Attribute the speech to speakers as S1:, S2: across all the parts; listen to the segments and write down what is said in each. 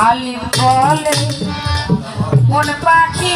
S1: আলির বলে
S2: কোন পাখি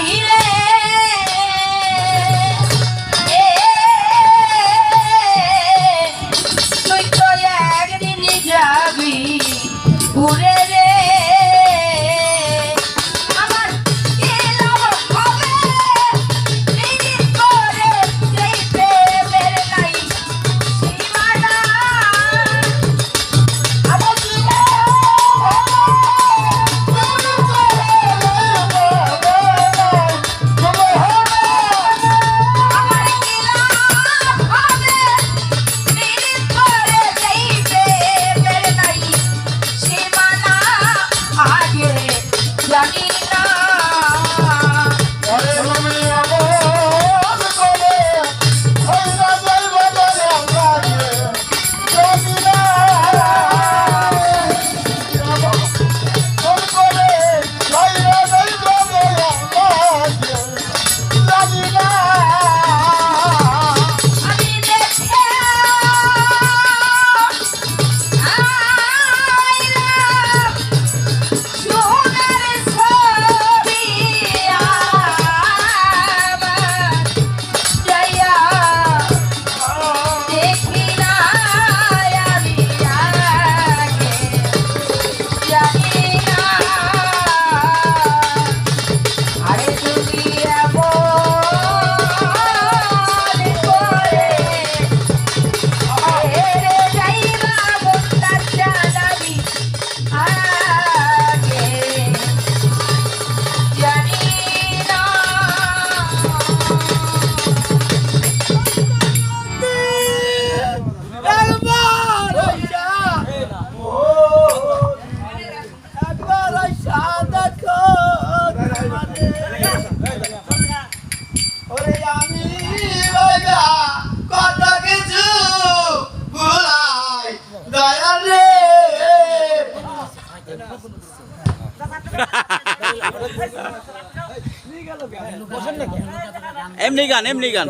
S1: এমনি
S3: গান এমনি গান।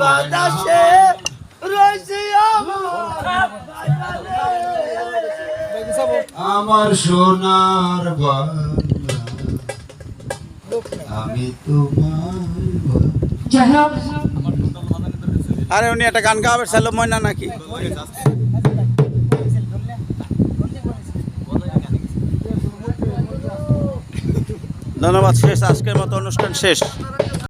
S2: বাতাসে আমার
S4: সোনার বাংলা আমি তোমার
S3: আরে উনি একটা গান গাওয়াবে সেলো ময়না নাকি? ধন্যবাদ শেষ আজকের মতো অনুষ্ঠান শেষ।